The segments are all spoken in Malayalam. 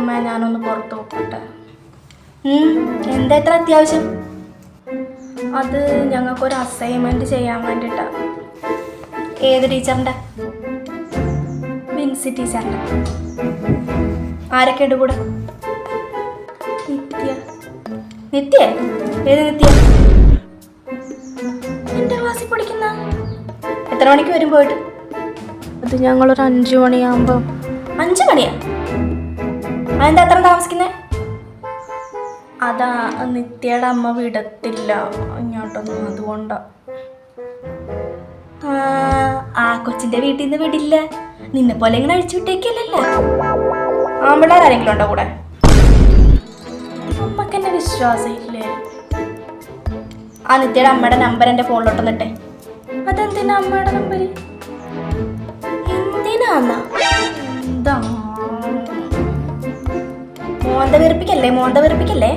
അമ്മ ഞാനൊന്ന് പുറത്ത് പോക്കട്ടെ. എന്താ ഇത്ര അത്യാവശ്യം? അത് ഞങ്ങൾക്കൊരു അസൈൻമെന്റ് ചെയ്യാൻ വേണ്ടിയിട്ടാണ് ഏത് ടീച്ചറിന്റെ വിൻസി ടീച്ചറിന്റെ ആരൊക്കെ ഉണ്ട് കൂടെ? നിത്യ. നിത്യ? ഏത് നിത്യ? എന്റെ ക്ലാസ്സിൽ പഠിക്കുന്ന? എത്ര മണിക്ക് വരും പോയിട്ട്? അത് ഞങ്ങളൊരു അഞ്ചു മണിയാകുമ്പോൾ അഞ്ചു മണിയാ? അതെന്താ അത്ര താമസിക്കുന്നത് അതാ നിത്യയുടെ അമ്മ വിടത്തില്ല. ഇങ്ങോട്ടൊന്നും അതുകൊണ്ടാ. ആ, കൊച്ചിന്റെ വീട്ടിൽ നിന്ന് വിടില്ല. നിന്നെ പോലെ ഇങ്ങനെ അഴിച്ചു വിട്ടേക്കല്ലല്ലോ? ആമ്പിള്ളേർ ആരെങ്കിലും ഉണ്ടോ കൂടെ? അമ്മയ്ക്ക് എന്നെ വിശ്വാസം ഇല്ലേ ആ നിത്യയുടെ അമ്മയുടെ നമ്പർ എന്റെ ഫോണിലോട്ടൊന്നിട്ടെ അതെന്തിനാ അമ്മയുടെ നമ്പർ മോന്ത വെറുപ്പിക്കല്ലേ മോന്ത വെറുപ്പിക്കല്ലേ?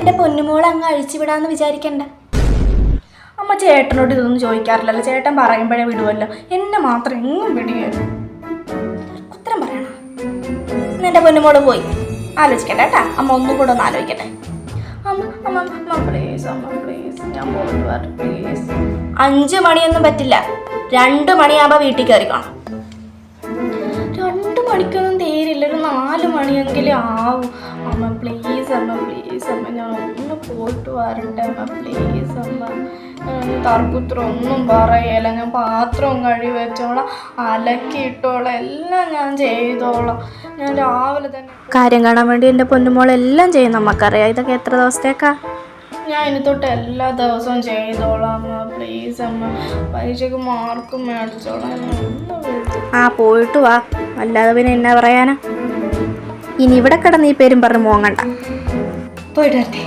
എന്റെ പൊന്നുമോളെ അങ്ങ് അഴിച്ചുവിടാന്ന് വിചാരിക്കണ്ട. അമ്മ ചേട്ടനോട് ഇതൊന്നും ചോദിക്കാറില്ലല്ലോ. ചേട്ടൻ പറയുമ്പോഴേ വിടുമല്ലോ എന്നെ മാത്രം എങ്ങും വിടുകയല്ലോ ഉത്തരം പറയണ. എന്റെ പോയി. ആലോചിക്കട്ടെ കേട്ടാ. അമ്മ ഒന്നും കൂടെ ഒന്ന് ആലോചിക്കട്ടെ. അമ്മ അമ്മ പ്ലീസ് അമ്മ പ്ലീസ് ഞാൻ അഞ്ച് മണിയൊന്നും പറ്റില്ല. രണ്ട് മണിയാകുമ്പോൾ വീട്ടിൽ കയറിക്കണം രണ്ട് മണിക്കൊന്നും തീരില്ല ഒരു നാല് മണിയെങ്കിലും ആവും. അമ്മ പ്ലീസ് അമ്മ പ്ലീസ് അമ്മ ഞാൻ ഒന്ന് പോയിട്ട് വരട്ടെ അമ്മ പ്ലീസ് അമ്മ. ഞാൻ തർക്കുത്രം ഒന്നും പറയല. ഞാൻ പാത്രം കഴുകി വെച്ചോളാം അലക്കിയിട്ടോളാം എല്ലാം ഞാൻ ചെയ്തോളാം. ഞാൻ രാവിലെ തന്നെ കാര്യം കാണാൻ വേണ്ടി എന്റെ പൊന്നുമോളെല്ലാം ചെയ്യും നമുക്കറിയാം ഇതൊക്കെ എത്ര ദിവസത്തേക്കാ? ഞാൻ ഇനി തൊട്ട് എല്ലാ ദിവസവും ചെയ്തോളാം. പ്ലീസ് അമ്മ. പരീക്ഷയ്ക്ക് മാർക്കും മേടിച്ചോളാം. ആ പോയിട്ട് വാ. അല്ലാതെ പിന്നെ എന്നാ പറയാനാ? ഇനി ഇവിടെ കിടന്ന് ഈ പേരും പറഞ്ഞു മോങ്ങണ്ട. പോയിട്ട് വരട്ടെ.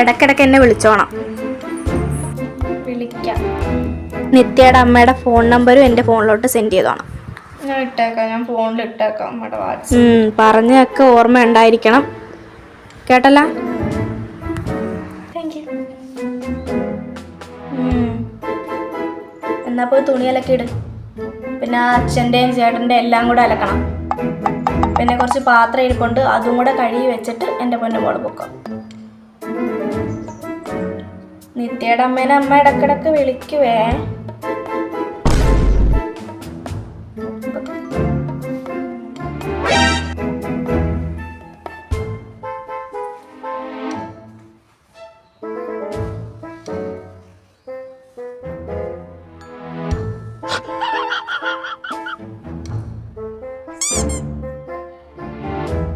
ഇടയ്ക്കിടയ്ക്ക് എന്നെ വിളിച്ചോണം. വിളിക്കാം. നിത്യയുടെ അമ്മയുടെ ഫോൺ നമ്പരും എന്റെ ഫോണിലോട്ട് സെൻഡ് ചെയ്തോണം. ഞാൻ ഇട്ടേക്കാം. ഞാൻ ഫോണിൽ ഇട്ടേക്കാം. അമ്മയുടെ വാട്സപ്പ്. പറഞ്ഞൊക്കെ ഓർമ്മ ഉണ്ടായിരിക്കണം കേട്ടല്ല? എന്നാ പോയി തുണി ഇട്. പിന്നെ അച്ഛന്റെയും ചേട്ടന്റെയും എല്ലാം കൂടെ അലക്കണം. പിന്നെ കുറച്ച് പാത്രം ഇരിപ്പുണ്ട്. അതും കൂടെ കഴുകി വെച്ചിട്ട് എന്റെ പൊന്നുമോൾ പൊക്കാം. നിത്യയുടെ അമ്മേനെ അമ്മ ഇടക്കിടക്ക് വിളിക്കുവേ. you